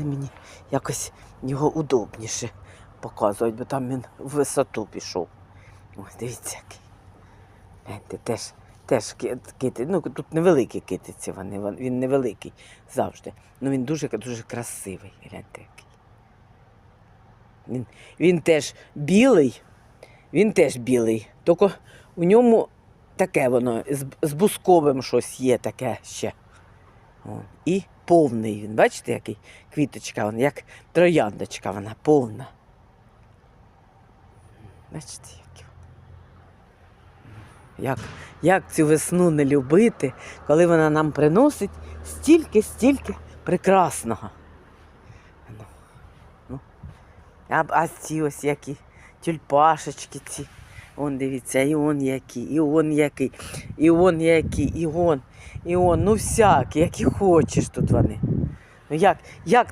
сторони мені якось його удобніше показувати, бо там він в висоту пішов. Ось дивіться який. Теж, теж кити. Ну, тут невеликі китиці, вони, він невеликий завжди. Ну він дуже дуже красивий. Гляньте який. Він, він теж білий, він теж білий. Тільки у ньому таке воно з, з бусковим щось є таке ще. І повний він. Бачите, який квіточка, вона, як трояндочка, вона повна. Бачите, які. Як, як цю весну не любити, коли вона нам приносить стільки-стільки прекрасного. Ну, ну. А, а ці ось які тюльпашечки ці. Он дивіться, і он який, і он який, і он який, і он, і он, ну всяк, які хочеш тут вони. Ну як, як